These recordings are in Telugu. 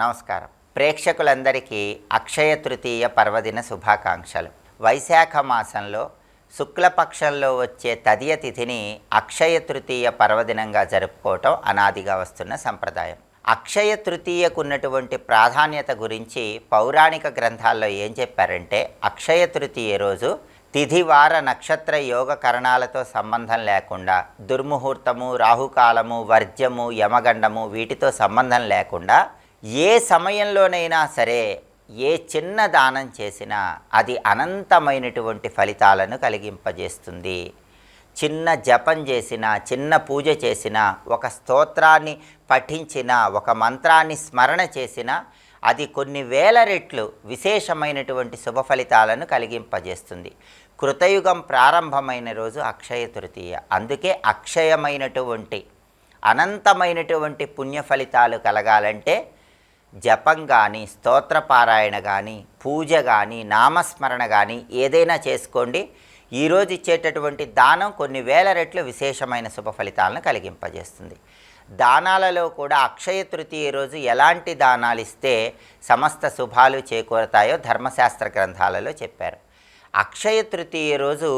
నమస్కారం. ప్రేక్షకులందరికీ అక్షయ తృతీయ పర్వదిన శుభాకాంక్షలు. వైశాఖ మాసంలో శుక్లపక్షంలో వచ్చే తదియ తిథిని అక్షయ తృతీయ పర్వదినంగా జరుపుకోవటం అనాదిగా వస్తున్న సంప్రదాయం. అక్షయ తృతీయకు ఉన్నటువంటి ప్రాధాన్యత గురించి పౌరాణిక గ్రంథాల్లో ఏం చెప్పారంటే అక్షయ తృతీయ రోజు తిథివార నక్షత్ర యోగ కరణాలతో సంబంధం లేకుండా దుర్ముహూర్తము రాహుకాలము వర్జ్యము యమగండము వీటితో సంబంధం లేకుండా ఏ సమయంలోనైనా సరే ఏ చిన్న దానం చేసినా అది అనంతమైనటువంటి ఫలితాలను కలిగింపజేస్తుంది. చిన్న జపం చేసినా చిన్న పూజ చేసినా ఒక స్తోత్రాన్ని పఠించినా ఒక మంత్రాన్ని స్మరణ చేసినా అది కొన్ని వేల రెట్లు విశేషమైనటువంటి శుభ ఫలితాలను కలిగింపజేస్తుంది. కృతయుగం ప్రారంభమైన రోజు అక్షయ తృతీయ. అందుకే అక్షయమైనటువంటి అనంతమైనటువంటి పుణ్య ఫలితాలు కలగాలంటే జపం కానీ స్తోత్రపారాయణ కానీ పూజ కానీ నామస్మరణ కానీ ఏదైనా చేసుకోండి. ఈరోజు ఇచ్చేటటువంటి దానం కొన్ని వేల రెట్లు విశేషమైన శుభ ఫలితాలను కలిగింపజేస్తుంది. దానాలలో కూడా అక్షయ తృతీయ రోజు ఎలాంటి దానాలు ఇస్తే సమస్త శుభాలు చేకూరతాయో ధర్మశాస్త్ర గ్రంథాలలో చెప్పారు. అక్షయ తృతీయ రోజు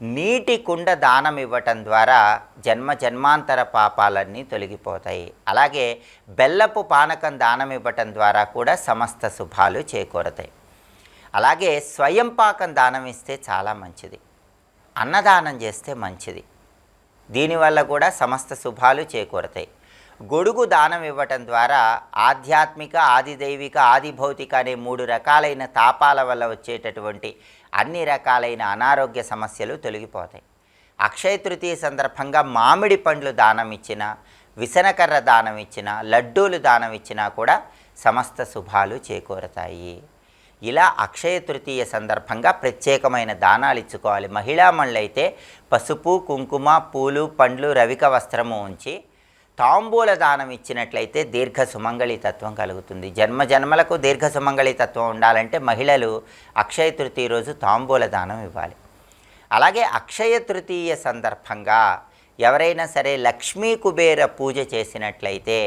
నీటి కుండ దానం ఇవ్వటం ద్వారా జన్మ జన్మాంతర పాపాలన్నీ తొలగిపోతాయి. అలాగే బెల్లపు పానకం దానం ఇవ్వటం ద్వారా కూడా సమస్త శుభాలు చేకూరతాయి. అలాగే స్వయం పాకం దానం ఇస్తే చాలా మంచిది. అన్నదానం చేస్తే మంచిది. దీనివల్ల కూడా సమస్త శుభాలు చేకూరతాయి. గొడుగు దానం ఇవ్వటం ద్వారా ఆధ్యాత్మిక ఆదిదైవిక ఆదిభౌతిక అనే మూడు రకాలైన తాపాల వల్ల వచ్చేటటువంటి అన్ని రకాలైన అనారోగ్య సమస్యలు తొలగిపోతాయి. అక్షయ తృతీయ సందర్భంగా మామిడి పండ్లు దానం ఇచ్చిన విసనకర్ర దానం ఇచ్చినా లడ్డూలు దానం ఇచ్చినా కూడా సమస్త శుభాలు చేకూరతాయి. ఇలా అక్షయ తృతీయ సందర్భంగా ప్రత్యేకమైన దానాలు ఇచ్చుకోవాలి. మహిళామణులైతే పసుపు కుంకుమ పూలు పండ్లు రవిక వస్త్రము ఉంచి తాంబూల దానం ఇచ్చినట్లయితే దీర్ఘ సుమంగళి తత్వం కలుగుతుంది. జన్మ జన్మలకు దీర్ఘ సుమంగళి తత్వం ఉండాలంటే మహిళలు అక్షయ తృతీయ రోజు తాంబూల దానం ఇవ్వాలి. అలాగే అక్షయ తృతీయ సందర్భంగా ఎవరైనా సరే లక్ష్మీ కుబేర పూజ చేసినట్లయితే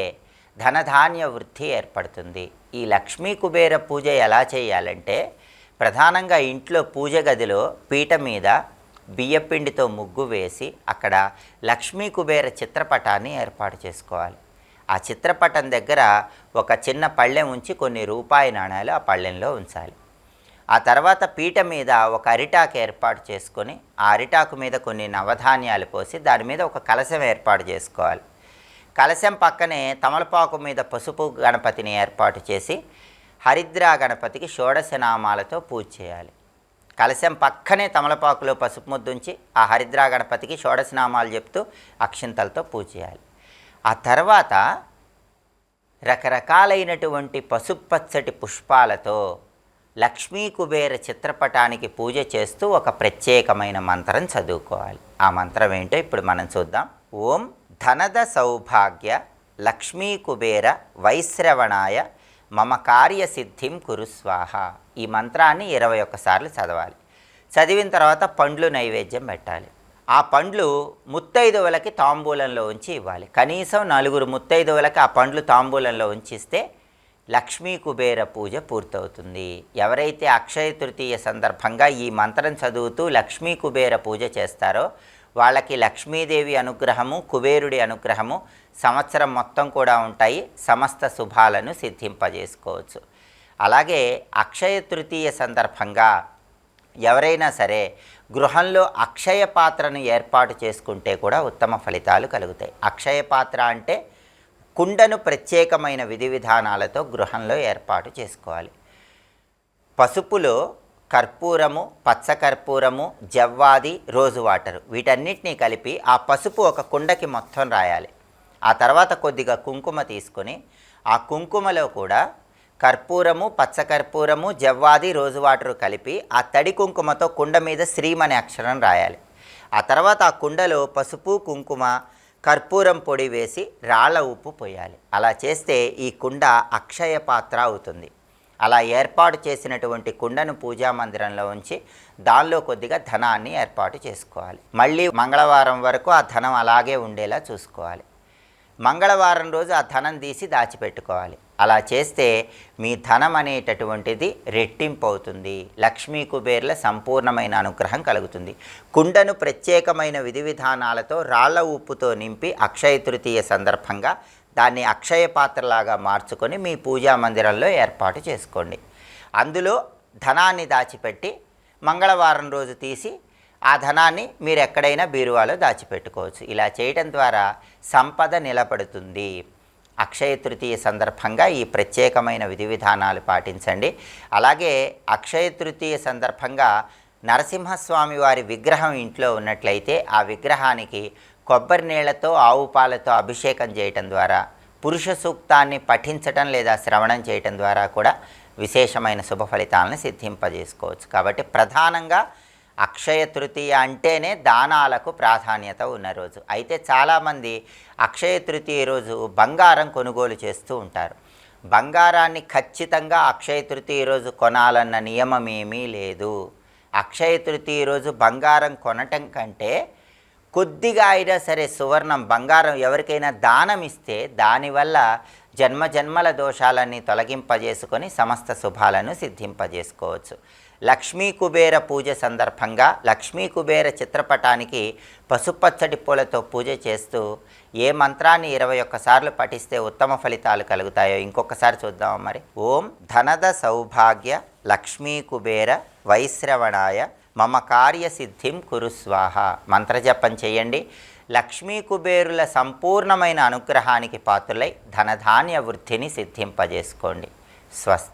ధనధాన్య వృద్ధి ఏర్పడుతుంది. ఈ లక్ష్మీ కుబేర పూజ ఎలా చేయాలంటే ప్రధానంగా ఇంట్లో పూజ గదిలో పీట మీద బియ్యపిండితో ముగ్గు వేసి అక్కడ లక్ష్మీ కుబేర చిత్రపటాన్ని ఏర్పాటు చేసుకోవాలి. ఆ చిత్రపటం దగ్గర ఒక చిన్న పళ్ళెం ఉంచి కొన్ని రూపాయి నాణాలు ఆ పళ్ళెంలో ఉంచాలి. ఆ తర్వాత పీట మీద ఒక అరిటాకు ఏర్పాటు చేసుకొని ఆ అరిటాకు మీద కొన్ని నవధాన్యాలు పోసి దాని మీద ఒక కలశం ఏర్పాటు చేసుకోవాలి. కలశం పక్కనే తమలపాకు మీద పసుపు గణపతిని ఏర్పాటు చేసి హరిద్రా గణపతికి షోడశనామాలతో పూజ చేయాలి. కలశం పక్కనే తమలపాకులో పసుపు ముద్దుంచి ఆ హరిద్రా గణపతికి షోడశనామాలు చెప్తూ అక్షింతలతో పూజ చేయాలి. ఆ తర్వాత రకరకాలైనటువంటి పసుపు పచ్చటి పుష్పాలతో లక్ష్మీ కుబేర చిత్రపటానికి పూజ చేస్తూ ఒక ప్రత్యేకమైన మంత్రం చదువుకోవాలి. ఆ మంత్రం ఏంటో ఇప్పుడు మనం చూద్దాం. ఓం ధనద సౌభాగ్య లక్ష్మీ కుబేర వైశ్రవణాయ మమ కార్యసిద్ధిం కురుస్వాహ ఈ మంత్రాన్ని ఇరవై ఒక్కసార్లు చదవాలి. చదివిన తర్వాత పండ్లు నైవేద్యం పెట్టాలి. ఆ పండ్లు ముత్తైదువులకి తాంబూలంలో ఉంచి ఇవ్వాలి. కనీసం నలుగురు ముత్తైదువులకి ఆ పండ్లు తాంబూలంలో ఉంచిస్తే లక్ష్మీ కుబేర పూజ పూర్తవుతుంది. ఎవరైతే అక్షయ తృతీయ సందర్భంగా ఈ మంత్రం చదువుతూ లక్ష్మీ కుబేర పూజ చేస్తారో వాళ్ళకి లక్ష్మీదేవి అనుగ్రహము కుబేరుడి అనుగ్రహము సంవత్సరం మొత్తం కూడా ఉంటాయి. సమస్త శుభాలను సిద్ధింపజేసుకోవచ్చు. అలాగే అక్షయ తృతీయ సందర్భంగా ఎవరైనా సరే గృహంలో అక్షయ పాత్రను ఏర్పాటు చేసుకుంటే కూడా ఉత్తమ ఫలితాలు కలుగుతాయి. అక్షయ పాత్ర అంటే కుండను ప్రత్యేకమైన విధి విధానాలతో గృహంలో ఏర్పాటు చేసుకోవాలి. పసుపులో కర్పూరము పచ్చకర్పూరము జవ్వాది రోజు వాటరు వీటన్నిటినీ కలిపి ఆ పసుపు ఒక కుండకి మొత్తం రాయాలి. ఆ తర్వాత కొద్దిగా కుంకుమ తీసుకొని ఆ కుంకుమలో కూడా కర్పూరము పచ్చకర్పూరము జవ్వాది రోజు వాటరు కలిపి ఆ తడి కుంకుమతో కుండ మీద శ్రీం అనే అక్షరం రాయాలి. ఆ తర్వాత ఆ కుండలో పసుపు కుంకుమ కర్పూరం పొడి వేసి రాళ్ళ ఉప్పు పోయాలి. అలా చేస్తే ఈ కుండ అక్షయ పాత్ర అవుతుంది. అలా ఏర్పాటు చేసినటువంటి కుండను పూజా మందిరంలో ఉంచి దానిలో కొద్దిగా ధనాన్ని ఏర్పాటు చేసుకోవాలి. మళ్ళీ మంగళవారం వరకు ఆ ధనం అలాగే ఉండేలా చూసుకోవాలి. మంగళవారం రోజు ఆ ధనం తీసి దాచిపెట్టుకోవాలి. అలా చేస్తే మీ ధనం అనేటటువంటిది రెట్టింపు అవుతుంది. లక్ష్మీ కుబేర్ల సంపూర్ణమైన అనుగ్రహం కలుగుతుంది. కుండను ప్రత్యేకమైన విధి విధానాలతో రాళ్ళ ఉప్పుతో నింపి అక్షయ తృతీయ సందర్భంగా దాన్ని అక్షయ పాత్రలాగా మార్చుకొని మీ పూజా మందిరంలో ఏర్పాటు చేసుకోండి. అందులో ధనాన్ని దాచిపెట్టి మంగళవారం రోజు తీసి ఆ ధనాన్ని మీరు ఎక్కడైనా బీరువాలో దాచిపెట్టుకోవచ్చు. ఇలా చేయటం ద్వారా సంపద నిలబడుతుంది. అక్షయ తృతీయ సందర్భంగా ఈ ప్రత్యేకమైన విధి విధానాలు పాటించండి. అలాగే అక్షయ తృతీయ సందర్భంగా నరసింహస్వామి వారి విగ్రహం ఇంట్లో ఉన్నట్లయితే ఆ విగ్రహానికి కొబ్బరి నీళ్ళతో ఆవు పాలతో అభిషేకం చేయటం ద్వారా పురుష సూక్తాన్ని పఠించటం లేదా శ్రవణం చేయటం ద్వారా కూడా విశేషమైన శుభ ఫలితాలను సిద్ధింపజేసుకోవచ్చు. కాబట్టి ప్రధానంగా అక్షయ తృతీయ అంటేనే దానాలకు ప్రాధాన్యత ఉన్న రోజు. అయితే చాలామంది అక్షయ తృతీయ రోజు బంగారం కొనుగోలు చేస్తూ ఉంటారు. బంగారాన్ని ఖచ్చితంగా అక్షయ తృతీయ రోజు కొనాలన్న నియమం ఏమీ లేదు. అక్షయ తృతీయ రోజు బంగారం కొనటం కంటే కొద్దిగా అయినా సరే సువర్ణం బంగారం ఎవరికైనా దానం ఇస్తే దానివల్ల జన్మ జన్మల దోషాలన్నీ తొలగింపజేసుకొని సమస్త శుభాలను సిద్ధింపజేసుకోవచ్చు. లక్ష్మీ కుబేర పూజ సందర్భంగా లక్ష్మీ కుబేర చిత్రపటానికి పసుపచ్చటి పూలతో పూజ చేస్తూ ఏ మంత్రాన్ని ఇరవై ఒక్కసార్లు పఠిస్తే ఉత్తమ ఫలితాలు కలుగుతాయో ఇంకొకసారి చూద్దాం మరి. ఓం ధనద సౌభాగ్య లక్ష్మీ కుబేర వైశ్రవణాయ మమ కార్యసిద్ధిం కురుస్వాహ మంత్రజపం చేయండి. లక్ష్మీ కుబేరుల సంపూర్ణమైన అనుగ్రహానికి పాత్రులై ధనధాన్య వృద్ధిని సిద్ధింపజేసుకోండి. స్వస్తి.